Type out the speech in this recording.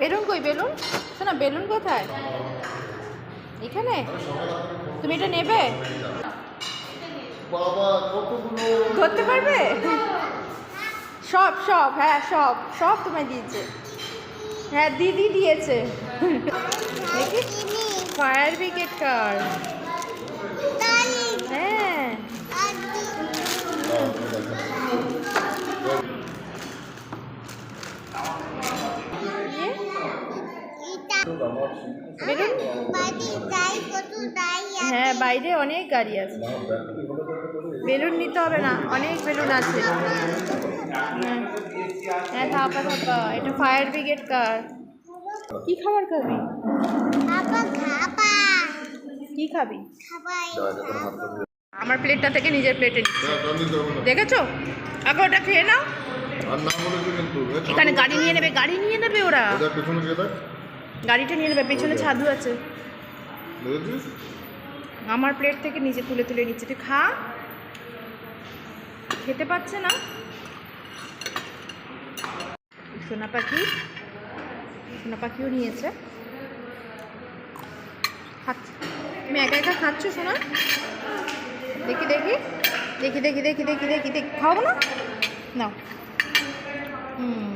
Balloon কই balloon? শোনা balloon কোথায়? এখানে? তুমি এটা নেবে? ধরতে পারবে? সব সব হ্যাঁ সব সব তোমায় দিয়েছে। হ্যাঁ দিদি দিয়েছে। ফায়ার ব্রিগেড কার? হ্যাঁ। হ্যাঁ বাইরে অনেক গাড়ি আছে। বেলুন নিতে হবে না অনেক বেলুন আছে। হ্যাঁ। হ্যাঁ থাপা থাপা এটা ফায়ার ব্রিগেড কার। কি খাবার খাবি? কি খাবি? আমার প্লেটটা থেকে নিজের প্লেটে দেখেছ? আগে ওটা খেয়ে নাও। এখানে গাড়ি নিয়ে নেবে গাড়ি নিয়ে নেবে ওরা। গাড়িটা নিয়ে নেবে পেছনে ছাদু আছে। আমার প্লেট থেকে নিজে তুলে তুলে নিচ্ছে। তুই খা। খেতে পাচ্ছে না? সোনা পাখি। সোনা পাখিও নিয়েছে। খাচ্ছে। তুমি একা একা খাচ্ছ সোনা? দেখি দেখি। দেখি দেখি দেখি দেখি দেখি দেখি। খাও না? নাও। হুম।